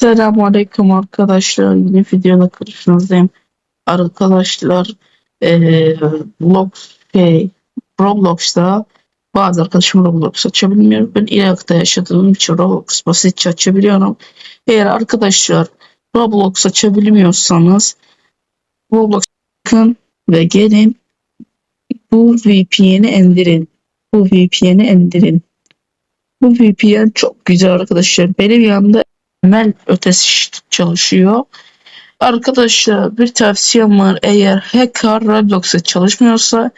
Selamünaleyküm arkadaşlar. Yeni videoda karşınızdayım. Arkadaşlar eee Roblox şey, Roblox'ta bazı arkadaşım Roblox açabilmiyor. Ben Irak'ta yaşadığım için Roblox basitçe açabiliyorum. Eğer arkadaşlar Roblox açabilmiyorsanız Roblox bakın ve gelin bu VPN'i indirin. Bu VPN'i indirin. Bu VPN çok güzel arkadaşlar. Benim yanımda Emel ötesi çalışıyor. Arkadaşlar bir tavsiyem var. Eğer hacker Roblox'a çalışmıyorsa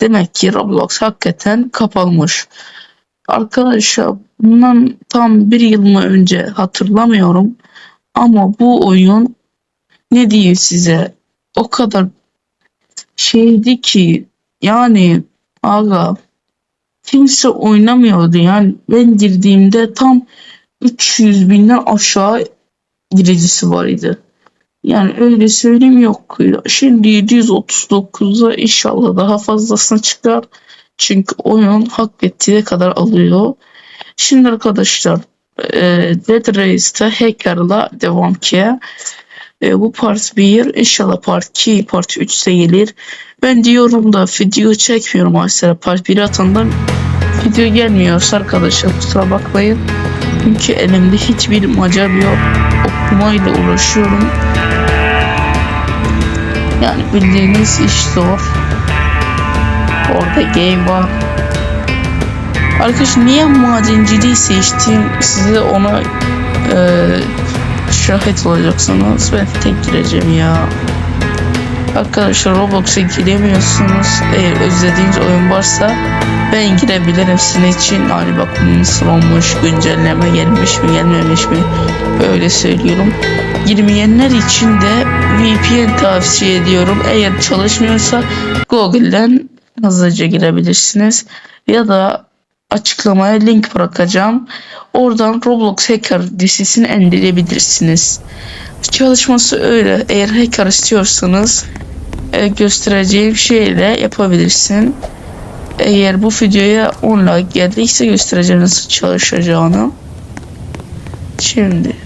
demek ki Roblox hakikaten kapalmış. Arkadaşlar bundan tam bir yıl mı önce hatırlamıyorum. Ama bu oyun ne diyeyim size o kadar şeydi ki yani aga kimse oynamıyordu yani ben girdiğimde tam 300 binden aşağı giricisi var idi. Yani öyle söyleyeyim yok. Şimdi 739'a inşallah daha fazlasını çıkar. Çünkü oyun hak ettiği kadar alıyor. Şimdi arkadaşlar e, Dead Race'te Hacker'la devam ki. E, bu part 1 inşallah part 2 part 3 ise gelir. Ben diyorum da video çekmiyorum mesela part 1 atından video gelmiyorsa arkadaşlar kusura bakmayın. Çünkü elimde hiçbir macam yok. Okumayla uğraşıyorum. Yani bildiğiniz iş zor. Orada game var. Arkadaş niye madenciliği seçtim size ona e, şahit olacaksınız. Ben tek gireceğim ya. Arkadaşlar Roblox'a giremiyorsunuz. Eğer özlediğiniz oyun varsa ben girebilirim sizin için. Hani bak nasıl olmuş, güncelleme gelmiş mi gelmemiş mi öyle söylüyorum. Girmeyenler için de VPN tavsiye ediyorum. Eğer çalışmıyorsa Google'den hızlıca girebilirsiniz. Ya da açıklamaya link bırakacağım. Oradan Roblox Hacker dizisini indirebilirsiniz. Çalışması öyle. Eğer hacker istiyorsanız e, göstereceğim şeyle yapabilirsin. Eğer bu videoya 10 like geldiyse göstereceğim nasıl çalışacağını. Şimdi.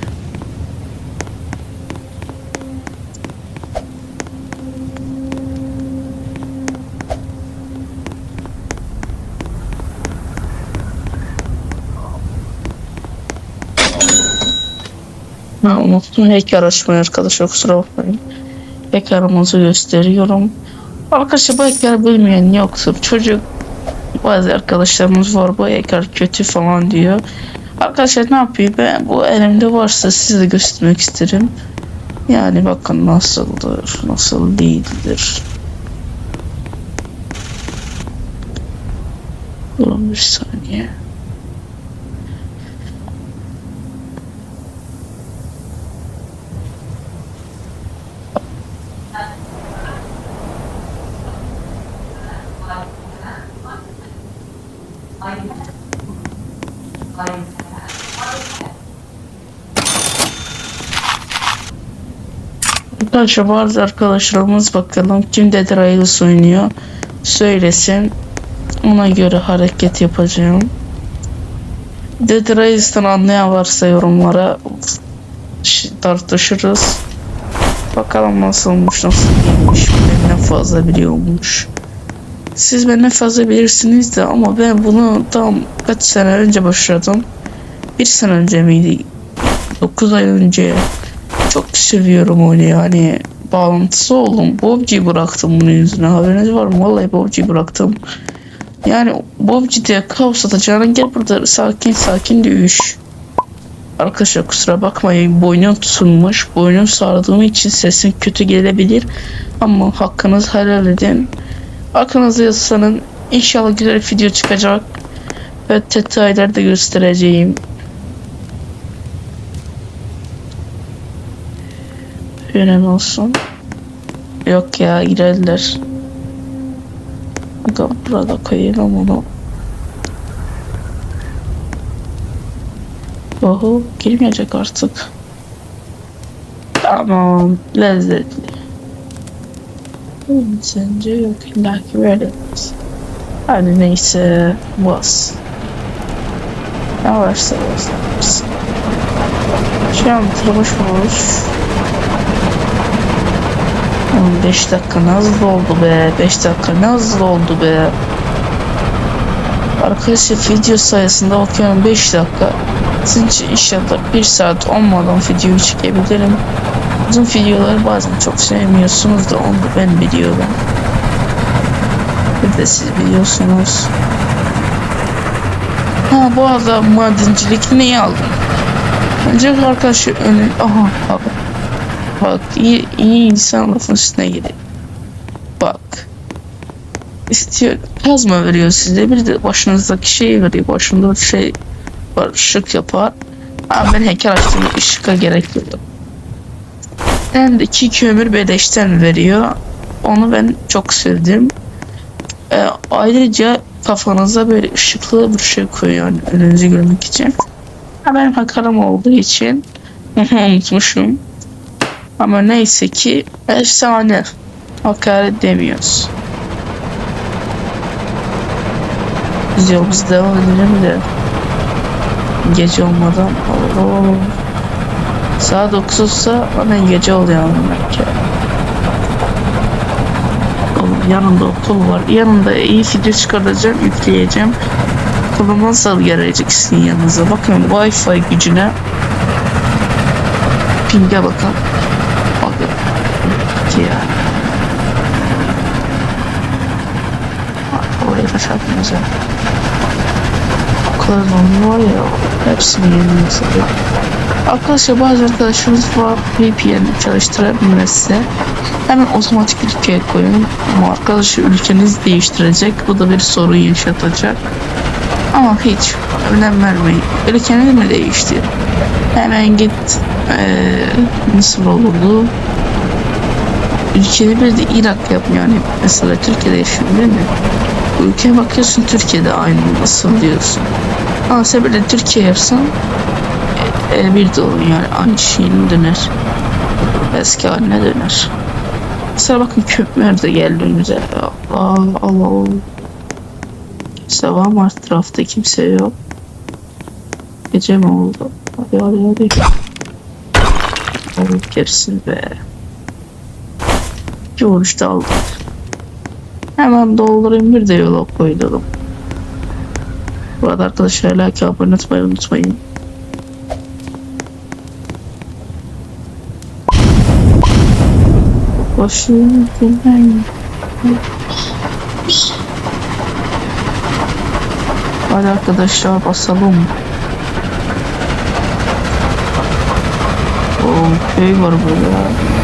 Ha, unuttum hacker açmayı arkadaşlar kusura bakmayın. Hacker'ımızı gösteriyorum. Arkadaşlar bu hacker bilmeyen yoktur. Çocuk bazı arkadaşlarımız var bu hacker kötü falan diyor. Arkadaşlar ne yapayım ben bu elimde varsa size göstermek isterim. Yani bakın nasıldır, nasıl değildir. Durun bir saniye. Arkadaşlar bazı arkadaşlarımız bakalım kim Dead Rails oynuyor söylesin. Ona göre hareket yapacağım. Dead Rails'tan anlayan varsa yorumlara tartışırız. Bakalım nasılmış, nasıl değilmiş, benden fazla biliyormuş. Siz benden fazla bilirsiniz de ama ben bunu tam kaç sene önce başladım. Bir sene önce miydi? 9 ay önce. Çok seviyorum onu yani. Bağlantısı oldum. PUBG bıraktım bunun yüzüne. Haberiniz var mı? Vallahi PUBG bıraktım. Yani PUBG'de kaos atacağına gel burada sakin sakin dövüş. Arkadaşlar kusura bakmayın boynum tutulmuş. Boynum sardığım için sesim kötü gelebilir. Ama hakkınızı helal edin. Aklınıza yazsanın inşallah güzel bir video çıkacak. Ve detayları da göstereceğim. Önemli olsun. Yok ya girerler. Burada, burada koyalım onu. Oho girmeyecek artık. Tamam lezzetli. Sence yok illa ki böyle. Hadi neyse bas. Ne varsa bas. Şu an bitirmiş olmuş. 15 dakika ne hızlı oldu be. 5 dakika hızlı oldu be. Arkadaşlar video sayesinde bakıyorum 5 dakika. Sizin inşallah 1 saat olmadan video çekebilirim. Uzun videoları bazen çok sevmiyorsunuz da onu da ben biliyorum. Bir de siz biliyorsunuz. Ha bu arada madencilik niye aldım? Önce arkadaşlar önü... Aha bak. Bak iyi, iyi insan lafın üstüne gidiyor. Bak. İstiyor. Kazma veriyor size. Bir de başınızdaki şeyi veriyor. Başında bir şey var. ışık yapar. Ama ben heykel açtığımda ışıka gerek yok. Hem de iki kömür beleşten veriyor. Onu ben çok sevdim. Ee, ayrıca kafanıza böyle ışıklı bir şey koyuyor yani önünüzü görmek için. Ha benim hakaram olduğu için unutmuşum. Ama neyse ki efsane. Hakaret demiyoruz. Biz yolumuza devam edelim de gece olmadan Oo. Saat 9 olsa hemen gece oluyor demek ki. Oğlum yanında okul var. Yanında iyi video çıkaracağım, yükleyeceğim. Okulu nasıl geleceksin yanınıza? Bakın Wi-Fi gücüne. Ping'e bakın. Ki ya. Oraya da çarpmayacağım. Zorlu var ya. Hepsini yenilmesi. Arkadaşlar bazı arkadaşlarımız var VPN çalıştırabilmezse hemen otomatik ülkeye koyun. Ama arkadaşlar ülkeniz değiştirecek. Bu da bir sorun yaşatacak. Ama hiç önem vermeyin. Ülkeniz mi değişti? Hemen git eee nasıl olurdu? Ülkeni bir de Irak yap yani. Mesela Türkiye'de yaşıyorsun değil mi? Ülkeye bakıyorsun Türkiye'de aynı nasıl diyorsun. Ama sen de Türkiye yapsan e, bir de yani aynı şeyin döner. Eski haline döner. Mesela bakın köpmer de geldi önümüze. Allah Allah. Kimse var mı etrafta kimse yok. Gece mi oldu? Hadi hadi hadi. Oğlum hepsini be. Bir vuruşta aldık. Hemen doldurayım bir de yola koydum. Bu arada arkadaşlar like abone olmayı unutmayın. Dinlen. Hadi arkadaşlar basalım. O köy var burada.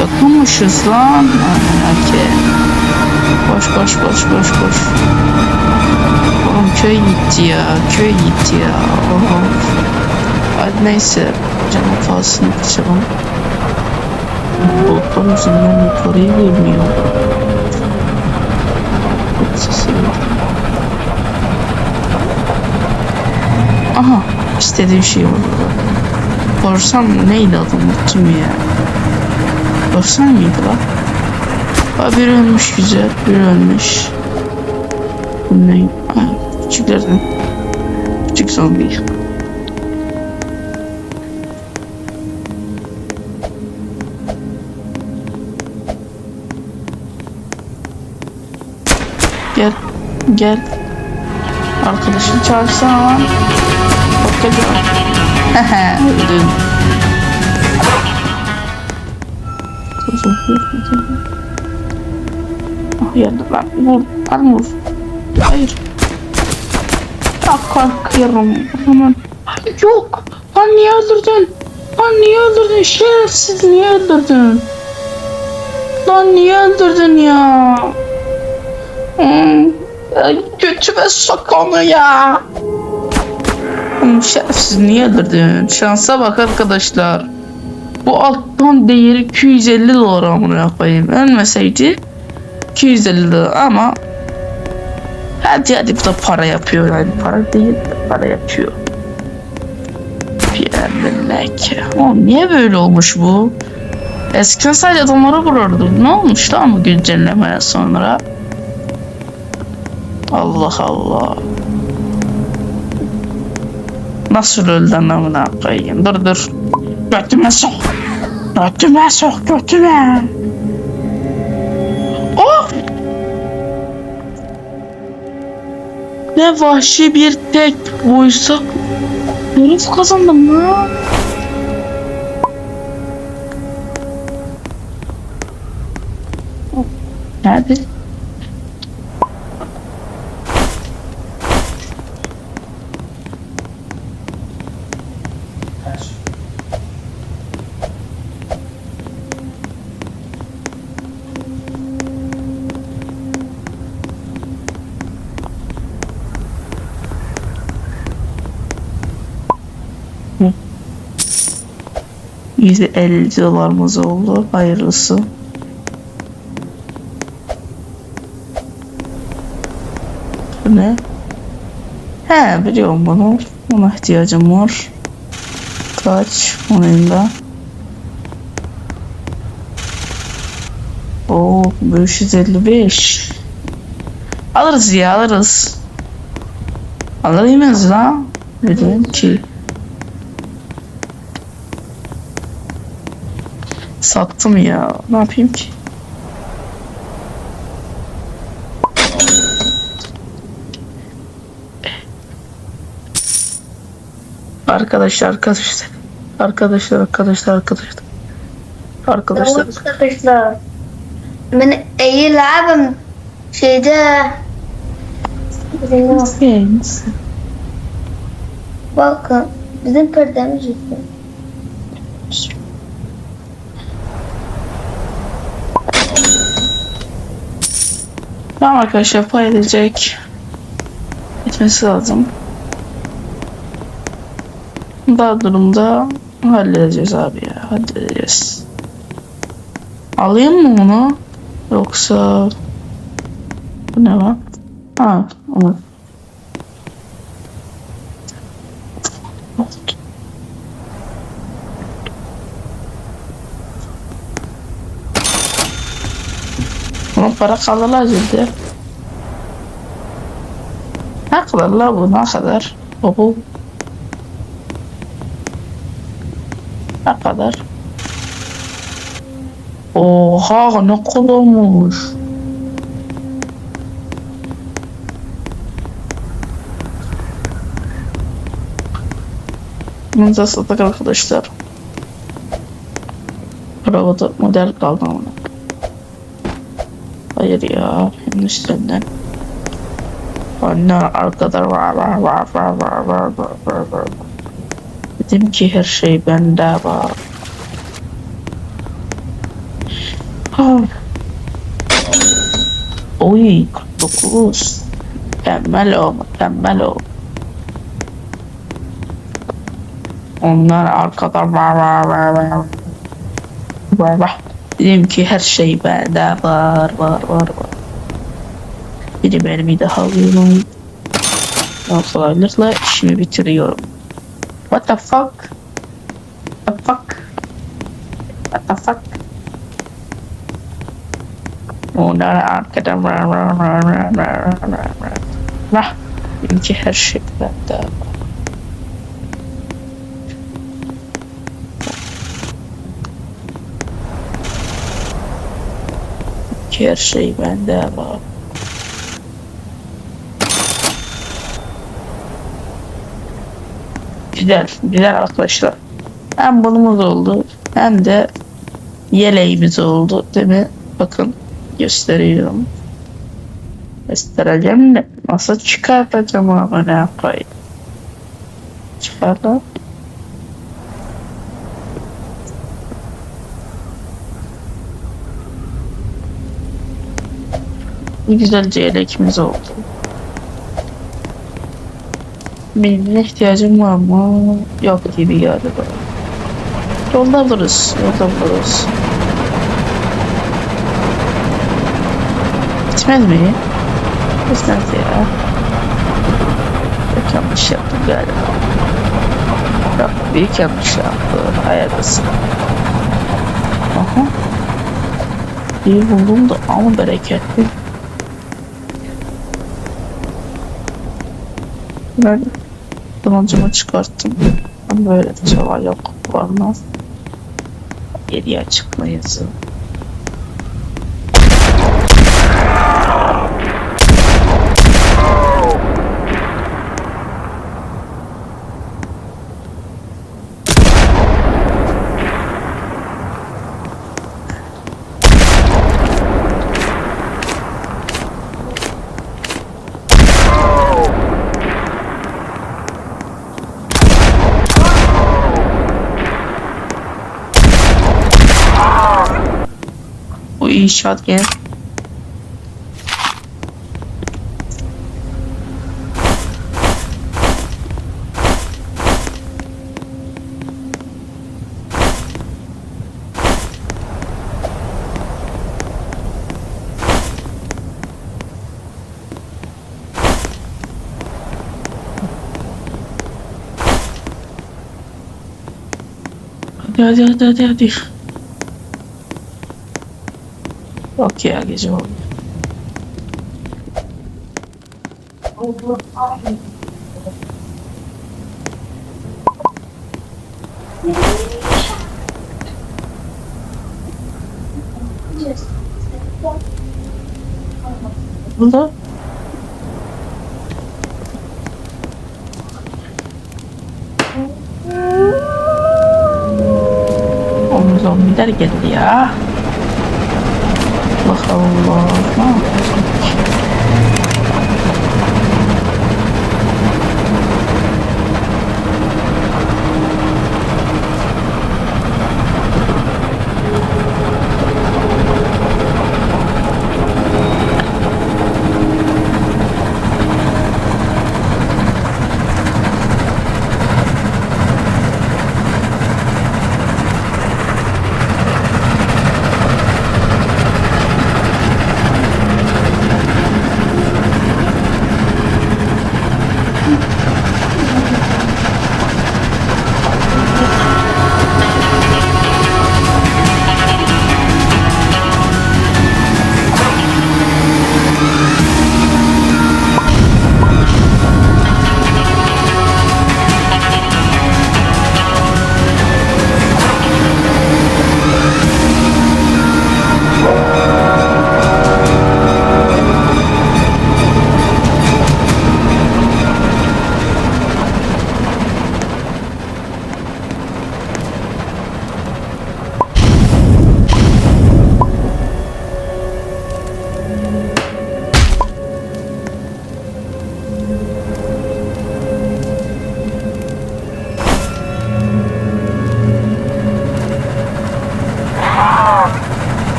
Yakınmışız lan. Okey. Koş koş koş koş koş. Oğlum köy gitti ya. Köy gitti ya. Hadi neyse. Canım kalsın kaçalım. Bulutlar yüzünden yukarıyı görmüyor. Sesi var. Aha istediğim şey oldu. Korsan neydi adı unuttum ya. Korsan mıydı lan? Ha biri ölmüş güzel, biri ölmüş. Bu ne? Ha, küçüklerden. Küçük zombi. Gel, gel. Arkadaşını çağırsana lan. Bak gel. Hehe, öldün. Ah lan. Vur, lan vur. Hayır. Ah korkuyorum. Aman. Yok. Lan niye öldürdün? Lan niye öldürdün? Şerefsiz niye öldürdün? Lan niye öldürdün ya? Hmm. Götüme sok onu ya. Oğlum şerefsiz niye öldürdün? Şansa bak arkadaşlar. Bu alttan değeri 250 dolar amına koyayım. Ölmeseydi 250 dolar ama hadi hadi bu da para yapıyor yani para değil de para yapıyor. Yeminlek. Oğlum niye böyle olmuş bu? Eskiden sadece adamlara vururdu. Ne olmuş lan bu güncellemeye sonra? Allah Allah. Nasıl öldü anlamına koyayım? Dur dur. Götüme sok. Götüme sok götüme. Oh! Ne vahşi bir tek buysa. Herif kazandım lan. Nerede? Yüzde elli dolarımız oldu. Hayırlısı. Bu ne? He biliyorum bunu. Buna ihtiyacım var. Kaç? Onun da. Oo 555. Alırız ya alırız. Alır mıyız lan? Dedim ki. Sattım ya. Ne yapayım ki? Arkadaşlar arkadaşlar. Arkadaşlar arkadaşlar arkadaşlar. Arkadaşlar. Arkadaşlar ben iyi labım şeyde bakın bizim perdemiz yüzü. Tamam arkadaşlar paylaşacak. Etmesi lazım. Daha durumda halledeceğiz abi ya. Halledeceğiz. Alayım mı bunu? Yoksa... Bu ne lan? Ha, onu. Bunun para kalırlar ciddi. Ne kadar la bu ne kadar? Oho. Ne kadar? Oha ne kadarmış. Bunu da sattık arkadaşlar. Arabada model kaldı ama. Hayır ya. Hem üstünden. Anne arkada var var var var var var var var var. Dedim ki her şey bende var. Ha. Oy 49. Mükemmel o mükemmel o. Onlar arkada var var var var. Var var. Dedim ki her şey bende var var var var. Bir mermi daha alıyorum. Kolaylıkla işimi bitiriyorum. What the fuck? What the fuck? What the fuck? Onlar arkada var var var var var var var. Vah! Dedim ki her şey bende var. Her şey bende var. Güzel, güzel arkadaşlar. Hem bunumuz oldu hem de yeleğimiz oldu değil mi? Bakın gösteriyorum. Göstereceğim de nasıl çıkartacağım ama ne yapayım? Çıkar güzelce yelekimiz oldu. Benim ihtiyacım var mı? Yok gibi galiba. Yolda buluruz. Yolda buluruz. Bitmez mi? Bitmez ya. Çok yanlış yaptım galiba. Çok büyük yanlış yaptım. Hayırlısı. Aha. İyi buldum da ama bereketli. Ben kılıcımı çıkarttım. Böyle bir şey yok. Varmaz. Geriye çıkmayız. İnşaat gel. Hadi hadi hadi hadi hadi. Yok ya gece oldu. Burada Omuz zombiler geldi ya. Allah Allah.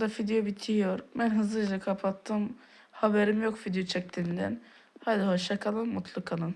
Burada video bitiyor. Ben hızlıca kapattım. Haberim yok video çektiğinden. Hadi hoşça kalın, mutlu kalın.